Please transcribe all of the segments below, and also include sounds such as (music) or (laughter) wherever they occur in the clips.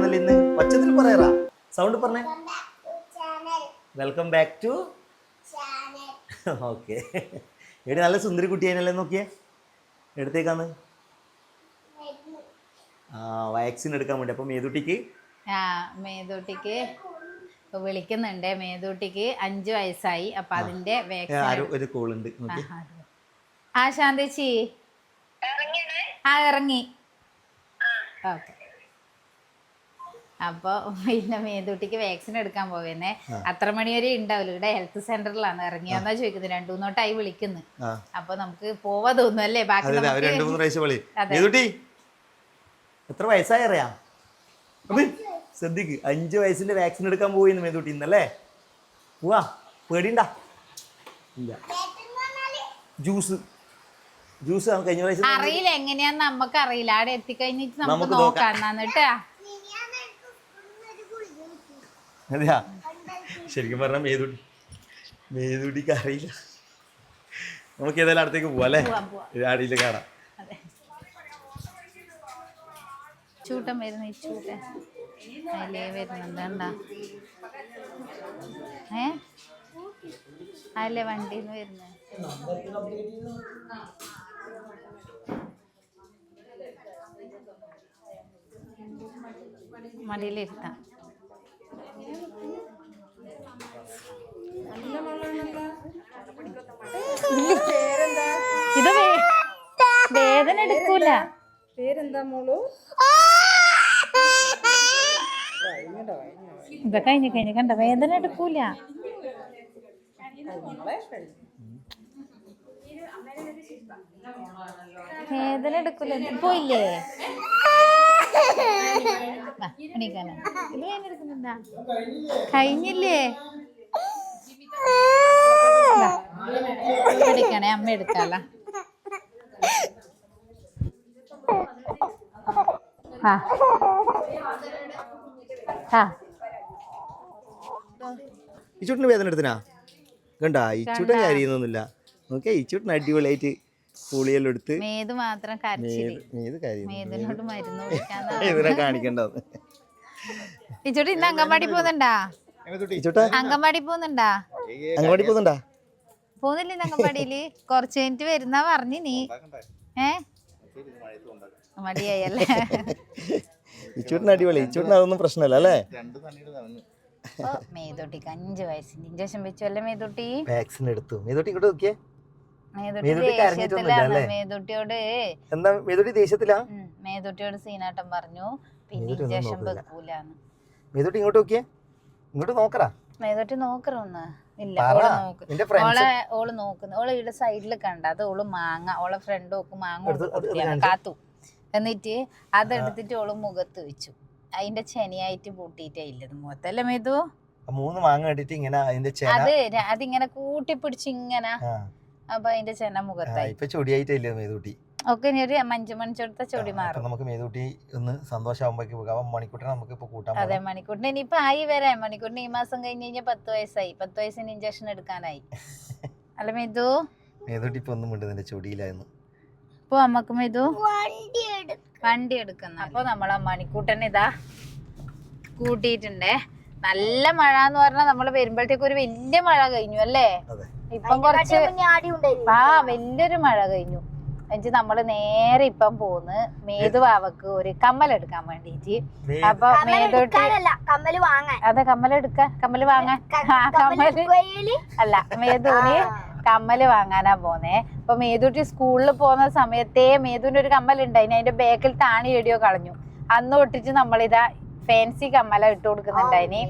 കുട്ടിയാന്നല്ലോ ഇന്ന്. ഒച്ചത്തിൽ പറയറാ. സൗണ്ട് പറഞ്ഞേ. വെൽക്കം ബാക്ക് ടു ഓക്കെ എടി നല്ല സുന്ദരി കുട്ടിയാനല്ലേ നോക്കിയേ? എടുത്തേക്കാന്ന്. ആ വാക്സിൻ എടുക്കാൻ വേണ്ടി. അപ്പം മേതുട്ടിക്ക്? ആ മേതൂട്ടിക്ക് ഇപ്പൊ വിളിക്കുന്നുണ്ട്. മേതൂട്ടിക്ക് അഞ്ചു വയസ്സായി. അപ്പൊ അതിന്റെ വാക്സിൻ ആരോ ഒരു കോളുണ്ട് നോക്കി ആ ശാന്തേച്ചി. ആ ഇറങ്ങി. ഓക്കെ അപ്പൊ പിന്നെ മേതൂട്ടിക്ക് വാക്സിൻ എടുക്കാൻ പോവേന്നെ. അത്ര മണി വരെ ഉണ്ടാവില്ല ഇവിടെ ഹെൽത്ത് സെന്ററിലാണ് ഇറങ്ങിയെന്നാ ചോദിക്കുന്നത് രണ്ടു മൂന്നോട്ടായി വിളിക്കുന്നു. അപ്പൊ നമുക്ക് പോവാ തോന്നുന്നു അല്ലേ? ബാക്കി എത്ര വയസ്സായി അറിയാം? ശ്രദ്ധിക്ക്. അഞ്ച് വയസ്സിന്റെ വാക്സിൻ എടുക്കാൻ പോയി മേതുട്ടി ഇന്നല്ലേ? പോവാ. പേടിണ്ട? ഇല്ല. ജ്യൂസ്. ജ്യൂസ് കഴിഞ്ഞ പ്രാവശ്യം അറിയില്ല. എങ്ങനെയാന്ന് നമുക്ക് അറിയില്ല അവിടെ എത്തിക്കഴിഞ്ഞിട്ട് നമുക്ക് നോക്കാം. എന്നിട്ടാ. അതെയാ? ശരിക്കും പറഞ്ഞാൽ മേതുടി മേതുടിക്ക് അറിയില്ല. നമുക്ക് ഏതായാലും അടുത്തേക്ക് പോവാം അല്ലേ? അടിയിൽ കാണാം. ചൂട്ടൻ വരുന്നു ഈ ചൂട്ടൻ അതിലേ വരുന്നുണ്ട് കണ്ടാ? ഏ? അതിലെ വണ്ടിയിൽ നിന്ന് വരുന്നത് മടിയിലിരുത്താം ഇത് വേദന എടുക്കൂല. പേരെന്താ മോളു? ഇത് കഴിഞ്ഞ് കഴിഞ്ഞ് കണ്ട വേദന എടുക്കൂല. വേദന എടുക്കൂല. ഇപ്പൊ കഴിഞ്ഞില്ലേ. എടുക്കണേ അമ്മ എടുക്കാല. ആ. ആ. ഈ ചൂട്ടിന് വേദന എടുത്തിനാ? കണ്ടാ ഈ ചൂട്ടൻ കാര്യമൊന്നുമില്ല നോക്കിയാ ഈ ചൂട്ടിന് അടിപൊളിയായിട്ട് പുളിയെല്ലാം എടുത്ത് മേത് മാത്രം മേതിനോട് മരുന്ന് (laughs) ഇതിനെ കാണിക്കണ്ടത്. ഇച്ചോട്ട് ഇന്ന് അംഗൻവാടി പോകുന്നുണ്ടാ? അംഗൻവാടി പോകുന്നുണ്ടാ? അങ്ങോട്ട് പോകുന്നുണ്ടാ? പോകുന്നില്ല ഇന്ന് അംഗൻവാടിയിൽ? കുറച്ച് കഴിഞ്ഞിട്ട് വരുന്ന പറഞ്ഞു നീ. ഏ? മടിയായല്ലേ? ഇച്ചൂട്ടിന് ചൂട്ടിന് അടിപൊളി. ഇച്ചൂട്ടിന് ചൂട്ടിന് അതൊന്നും പ്രശ്നമല്ല അല്ലേ? മേതൊട്ടിക്ക് അഞ്ച് വയസ്സിന് ഇഞ്ചക്ഷൻ വെച്ചു അല്ലേ മേതോട്ടി? വാക്സിൻ എടുത്തു. മേതോട്ടി ഇങ്ങോട്ട് നോക്കിയേ. മേതൊട്ടി ദേഷ്യത്തിലാണ്. അല്ലേ? മേതൊട്ടിയോട് എന്താ മേതോട്ടി ദേഷ്യത്തിലാ? മേതൊട്ടിയോട് സീനാട്ടം പറഞ്ഞു. പിന്നെ മേതുട്ടി ഇഞ്ചക്ഷൻ. വെക്കൂലെന്ന്. ഇങ്ങോട്ട് നോക്കിയേ? ഇങ്ങോട്ട് നോക്കറാ. മേതുട്ടി നോക്കറൊന്ന്. ഇല്ല ഓൾ ഓളെ നോക്കുന്നു. ഓൾ ഇവിടെ സൈഡിൽ കണ്ട. അത് ഓൾ മാങ്ങ. ഓളെ ഫ്രണ്ട് ഓക്ക് മാങ്ങ. കാത്തു. എന്നിട്ട് അതെടുത്തിട്ട് ഓൾ മുഖത്ത് വെച്ചു. അതിന്റെ ചെനിയായിട്ട് പൂട്ടിയിട്ടേ ഇല്ലത് മുഖത്തല്ലേ മേതു? മൂന്ന് മാങ്ങ കണ്ടിട്ട് ഇങ്ങനെ അതിന്റെ അത് അതിങ്ങനെ കൂട്ടിപ്പിടിച്ച് ഇങ്ങനെ ആ. അപ്പൊ അതിന്റെ ചെന മുഖത്തായി. ഇപ്പൊ ചൊടിയായിട്ടില്ലേ മേതൂട്ടി. ഒക്കെ ഇനി ഒരു മഞ്ചു മണിച്ചെടുത്ത ചൊടി മാറും. നമുക്ക് മേതൂട്ടി ഒന്ന് സന്തോഷമാകുമ്പോഴേക്കും മണിക്കൂട്ടിനെ നമുക്ക് ഇപ്പൊ കൂട്ടാൻ അതെ മണിക്കൂട്ടിന് ഇനിയിപ്പൊ ആയി വരാം മണിക്കൂട്ടിന് ഈ മാസം കഴിഞ്ഞ് കഴിഞ്ഞാൽ പത്ത് വയസ്സായി. പത്ത് വയസ്സിന് ഇഞ്ചക്ഷൻ എടുക്കാനായി. (laughs) അല്ല മേതു? മേതൂട്ടി ഇപ്പൊ ഒന്നും മിണ്ടുന്നില്ല. ചൊടിയിലായിരുന്നു. ഇപ്പൊ അമ്മയ്ക്ക് മേതു? വണ്ടി എടുക്കുന്ന അപ്പൊ നമ്മളെ മണിക്കൂട്ടൻ ഇതാ കൂട്ടിയിട്ടുണ്ടേ. നല്ല മഴ എന്ന് പറഞ്ഞാൽ നമ്മൾ വരുമ്പോഴത്തേക്ക് ഒരു വലിയ മഴ കഴിഞ്ഞു അല്ലേ? അതെ. ഇപ്പം കുറച്ച് ആ വലിയൊരു മഴ കഴിഞ്ഞു. എന്നിട്ട് നമ്മൾ നേരെ ഇപ്പം പോന്ന് മേതുവാവക്ക് ഒരു കമ്മൽ എടുക്കാൻ വേണ്ടിട്ട്. അപ്പൊ മേതോട്ട് അതെ കമ്മൽ എടുക്കാൻ കമ്മൽ വാങ്ങാൻ. ആ കമ്മൽ അല്ല മേതൂന് കമ്മൽ വാങ്ങാനാ പോന്നെ. അപ്പൊ മേതൂട്ടി സ്കൂളിൽ പോകുന്ന സമയത്തേ മേതുവിന്റെ ഒരു കമ്മൽ ഉണ്ടായിന്. അതിന്റെ ബാക്കിൽ താണി എടിയോ കളഞ്ഞു. അന്ന് ഒട്ടിച്ച് നമ്മളിതാ ഫാൻസി കമ്മല ഇട്ട് കൊടുക്കുന്നുണ്ടായിന്.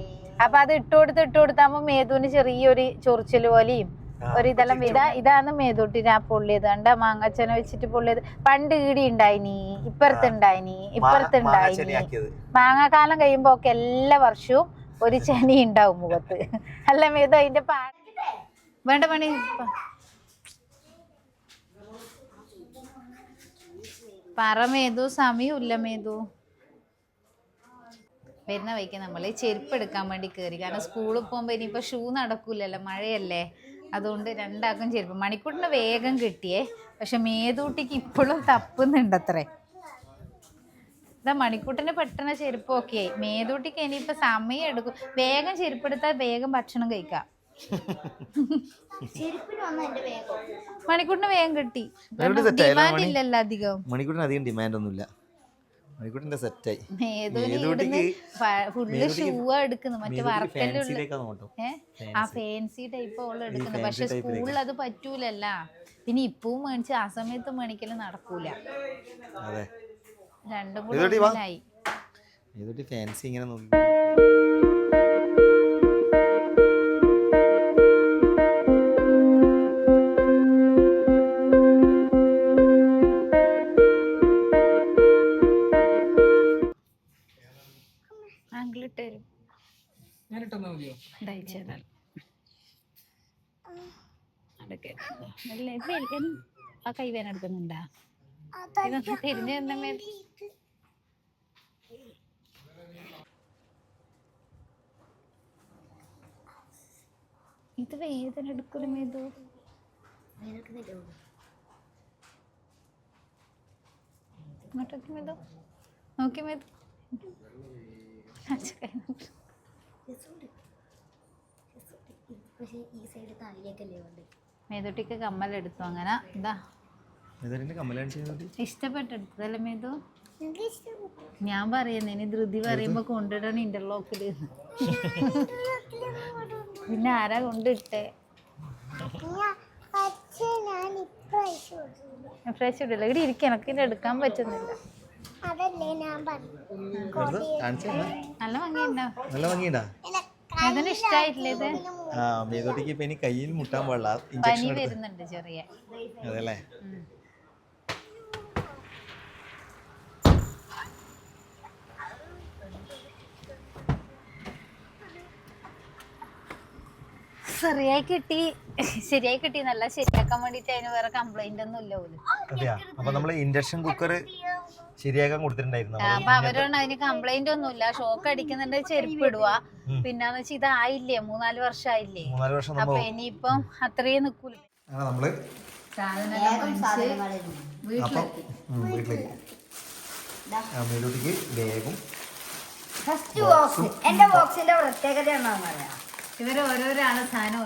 അപ്പൊ അത് ഇട്ട് കൊടുത്ത് ഇട്ട് കൊടുത്താകുമ്പോ മേതുവിന് ചെറിയൊരു ചൊറിച്ചിൽ പോലെയും ഒരു ഇതെല്ലാം ഇതാ ഇതാണ് മേതൂട്ടിന് ആ പൊള്ളിയത്. കണ്ട മാങ്ങച്ചനെ വെച്ചിട്ട് പൊള്ളിയത്. പണ്ട് ഈടി ഉണ്ടായിനി ഇപ്പുറത്തുണ്ടായിനി ഇപ്പുറത്തുണ്ടായിനി. മാങ്ങാക്കാലം കഴിയുമ്പോ ഒക്കെ എല്ലാ വർഷവും ഒരു ചെനി ഉണ്ടാവും മുഖത്ത്. (laughs) അല്ല മേതു അതിന്റെ പാ വേണ്ട പണി. പറമേതു സമി ഉല്ലമേതു മേതു. വരുന്ന വഴിക്ക് നമ്മൾ ചെരുപ്പ് എടുക്കാൻ വേണ്ടി കയറി കാരണം സ്കൂളിൽ പോകുമ്പോൾ ഇനിയിപ്പോൾ ഷൂ നടക്കൂലല്ലോ മഴയല്ലേ? അതുകൊണ്ട് രണ്ടാക്കും ചെരുപ്പ്. മണിക്കൂട്ടിന് വേഗം കിട്ടിയേ. പക്ഷെ മേതൂട്ടിക്ക് ഇപ്പോഴും തപ്പുന്നുണ്ടത്രേ. ഇതാ മണിക്കൂട്ടിന് പെട്ടെന്ന് ചെരുപ്പ് ഒക്കെ ആയി. മേതൂട്ടിക്ക് ഇനിയിപ്പോ സമയം എടുക്കും. വേഗം ചെരുപ്പെടുത്താൽ വേഗം ഭക്ഷണം കഴിക്കാം. മണിക്കൂട്ടിന് വേഗം. കിട്ടി. ഡിമാൻഡ് ഇല്ലല്ലോ അധികം. മണിക്കൂട്ടിന് അധികം ഡിമാൻഡ് ഒന്നുമില്ല. മണിക്കൂട്ടിന്റെ സെറ്റായി ഫുള്ള് ഷൂ എടുക്കുന്നു. മറ്റേ വർക്കലുള്ള ആ ഫാൻസി ടൈപ്പ് ഓൾ എടുക്കുന്നത് fancy പക്ഷെ സ്കൂളിൽ അത് പറ്റൂലല്ല. പിന്നെ ഇപ്പവും മേടിച്ച് ആ സമയത്ത് മേടിക്കൽ നടക്കൂല. രണ്ടും കൂടെ ഫാൻസി ഇങ്ങനെ നോക്കി. ഇതയച്ചുതരാം. അതൊക്കെ. അല്ല, ഇത് എൽ- ആ കൈ വേന എടുക്കുന്നുണ്ടാ? തിരിഞ്ഞു തന്ന ഇത് വേദന എടുക്കലും ഏതോ ഇങ്ങോട്ടൊക്കെ മേതോ. നോക്കി മേതോ. അച്ഛ നോക്ക്. പക്ഷെ ഈ സൈഡ് തലയിലേക്കല്ലേ ഉണ്ട് മേതുട്ടിക്ക് കമ്മലെടുത്തു അങ്ങനെ. ഇതാ. ഇഷ്ടപ്പെട്ടെടുത്തതല്ലേ മേതു? ഞാൻ പറയുന്നേ ഇനി ധൃതി പറയുമ്പോ കൊണ്ടിടണം ഇന്റർലോക്കിൽ പിന്നെ ആരാ കൊണ്ടിട്ടേ? ഫ്രഷ് ഇടില്ല ഇവിടെ ഇരിക്കണം എനിക്ക് എടുക്കാൻ പറ്റുന്നില്ല. അതല്ലേ ഞാൻ പറഞ്ഞു നല്ല ഭംഗിയുണ്ടോ? നല്ല ഭംഗിയുണ്ടാ? അതിന് ഇഷ്ടായിട്ടില്ല ഇത്. ആ മേതോട്ടിക്ക് ഇപ്പൊ ഇനി കയ്യിൽ മുട്ടാൻ പാടില്ല. പനി വരുന്നുണ്ട് ചെറിയ. അതെല്ലേ. ശരിയായി കിട്ടി. ശരിയായി കിട്ടി നല്ല ശരിയാക്കാൻ വേണ്ടിട്ട് അതിന് വേറെ കംപ്ലൈന്റ് ഒന്നും ഇല്ല പോലും. അതെയാ. അപ്പൊ നമ്മൾ ഇൻഡക്ഷൻ കുക്കർ ശരിയാക്കാൻ കൊടുത്തിട്ടുണ്ടായിരുന്നു. ആ, അപ്പൊ അവരോട് അതിന് കംപ്ലൈന്റ് ഒന്നുമില്ല. ഷോക്ക് അടിക്കുന്നുണ്ട് ചെരുപ്പ് ഇടുക പിന്നെന്ന് വെച്ചാൽ ഇതായില്ലേ മൂന്നാൽ വർഷമായില്ലേ മൂന്നാൽ വർഷം അപ്പൊ ഇനിയിപ്പം അത്രയും നിക്കൂല. അങ്ങനെ നമ്മൾ വീട്ടിലേക്ക് ആ മേലോട്ടിക്ക് ബാഗും ഫസ്റ്റ് ബോക്സ് എന്റെ ബോക്സിന്റെ പ്രത്യേകത എന്താണെന്ന് പറയാം? സാധനം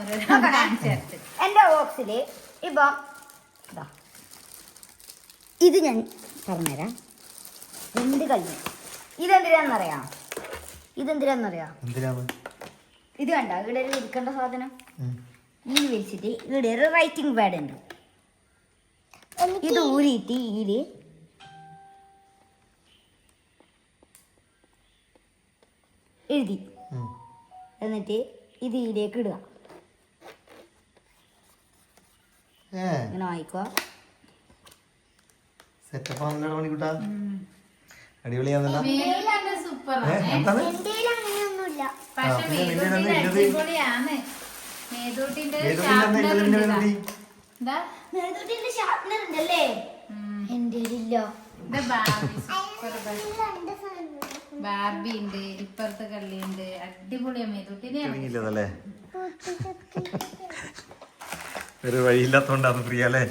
എന്റെ ഇപ്പം ഇതാ. ഇത് ഞാൻ പറഞ്ഞുതരാം. രണ്ട് കഴിഞ്ഞു ഇതെന്തിനാന്നറിയാം? ഇതെന്തിനാന്നറിയാം? ഇത് കണ്ട? ഇവിടെ ഒരു ഇരിക്കേണ്ട സാധനം. ഈ വെച്ചിട്ട് ഇവിടെ ഒരു റൈറ്റിംഗ് പാഡ് ഉണ്ട്. ഇത് ഊരിയിട്ട് ഇത് എഴുതി. എന്നിട്ട് ഇത് ഇതിലേക്ക് ഇടുക. ഇങ്ങനെ വായിക്കുക. സെറ്റപ്പ് ആണല്ലോ മണിക്കൂട്ടാ അടിപൊളിയാന്നല്ല. എന്താണ്? ബാർബി ഉണ്ട്. ഇപ്പുറത്തെ കള്ളി ഉണ്ട്. അടിപൊളിയാ തുടങ്ങിയില്ലതല്ലേ ഒരു വഴിയില്ലാത്തോണ്ടാന്ന് പ്രിയ അല്ലേ?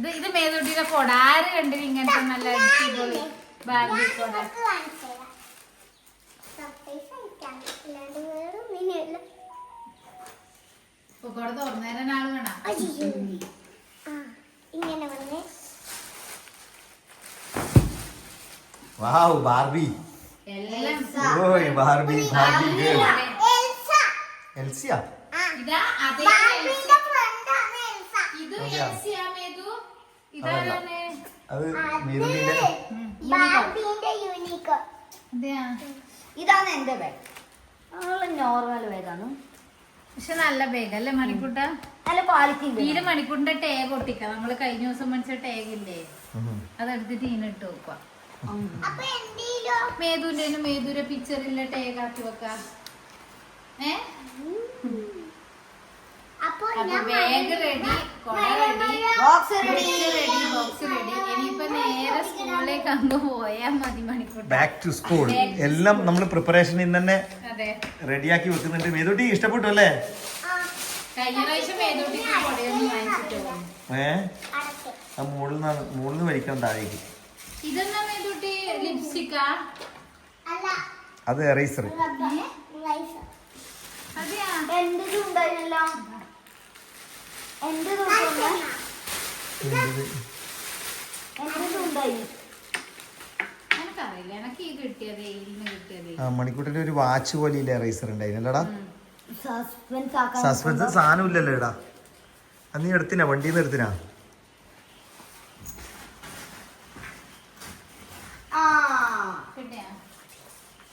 ഇത് ഇത് മേതൂട്ടിയുടെ കൊട ആര് കണ്ടിന് ഇങ്ങനത്തെ നല്ല അടിപൊളി ബാർബി കൊട ഇപ്പൊ കൊട തുറന്നേരാൻ ആൾ വേണം. ഇങ്ങനെ വന്ന്. വാവ് ബാർബി ഓയ് ബാർബി ബാർബി ഗേൾ എൽസിയ ഇതാ അതേ എൽസ. ഇത് എൽസിയാ ഇതാരാണ്? അത് ഇതാണ് എന്റെ ബാഗ് നോർമൽ ബാഗാണ് പക്ഷെ നല്ല ബാഗ് അല്ലേ മണിക്കൂട്ട? നല്ല ക്വാളിറ്റി ഇതിൽ മണിക്കൂറിന്റെ ടേഗ് ഒട്ടിക്ക നമ്മൾ കഴിഞ്ഞ ദിവസം മേടിച്ച ടേഗ് ഇല്ലേ? അതെടുത്തിട്ട് ഇതിന് ഇട്ട് വെക്കുക മേതുവിന്റെ മേതുരെ പിക്ചറിലെ ടേഗ് ആക്കി വെക്ക? ഏ? അപ്പൊ ബാഗ് റെഡി കൊട ready box ready ready box ready ഇനിയിപ്പൊ നേരെ സ്കൂളിലേക്ക് അങ്ങ് പോയാ മതി ബാക്ക് ടു സ്കൂൾ എല്ലാം നമ്മൾ പ്രിപ്പറേഷനിൽ തന്നെ അതെ. റെഡിയാക്കി വെക്കുന്നുണ്ട്. മേതുട്ടി ഇഷ്ടപ്പെട്ടു അല്ലേ? കഴിഞ്ഞ പ്രാവശ്യം മേതുട്ടിക്ക് കൊടയൊന്നും വാങ്ങിച്ചിട്ട് പോകും ഏ? ആ മുകളിൽ നിന്ന് മുകളിൽ നിന്ന് വലിക്കണം താഴേക്ക്. ഇതെന്താ മേതുട്ടി? ലിപ്സ്റ്റിക്കാ അത് എറൈസർ അതെയാ? ഉണ്ടായിരുന്നല്ലോ ആ? മണിക്കൂട്ടിന്റെ ഒരു വാച്ച് പോലെ ഇല്ല റൈസർ ഉണ്ടായിരുന്നല്ലടാ? സസ്പെൻസ് സാധനം ഇല്ലല്ലോ ഇടാ അന്ന് നീ എടുത്തിനാ? വണ്ടിയിൽ നിന്ന് എടുത്തിനാ? ആ. കിട്ടിയാ?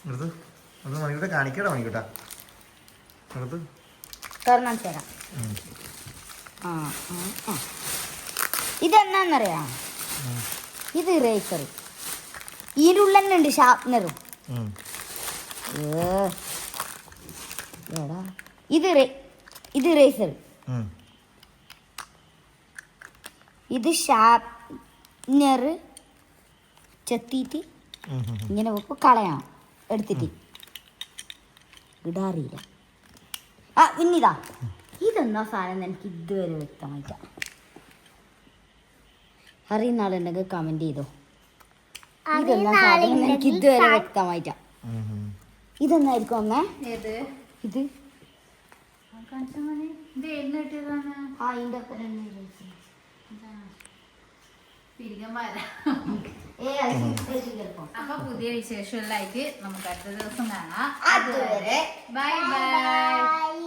എടുത്ത്. അത് മണിക്കൂട്ടെ കാണിക്കടാ മണിക്കൂട്ടാ. എടുത്ത്. ഇതെന്നാന്നറിയാം? ഇത് ഇറേസർ ഉണ്ട് ഷാർപ്നറും ഇത് ഇത് ഇറേസർ. ഇത് ഷാർപ്നർ ചെത്തിയിട്ട് ഉം, ഉം, ഉം. ഇങ്ങനെ വെക്കും കളയണം എടുത്തിട്ട്. ഇടാറിയില്ല. ആ പിന്നിതാ. ഇതെന്നാ സാധനം എനിക്ക് ഇതുവരെ വ്യക്തമായിട്ട അറിയുന്ന ആളുണ്ടെങ്കിൽ കമന്റ് ചെയ്തോ. ഇതെന്നാ സാധനം എനിക്ക് ഇതുവരെ വ്യക്തമായിട്ട. ഇതെന്നായിരിക്കും അമ്മേ ഏത് ഇത് അപ്പൊ പുതിയ വിശേഷങ്ങളിലായിട്ട് നമുക്ക് അടുത്ത ദിവസം കാണാം. അതുവരെ. Bye bye.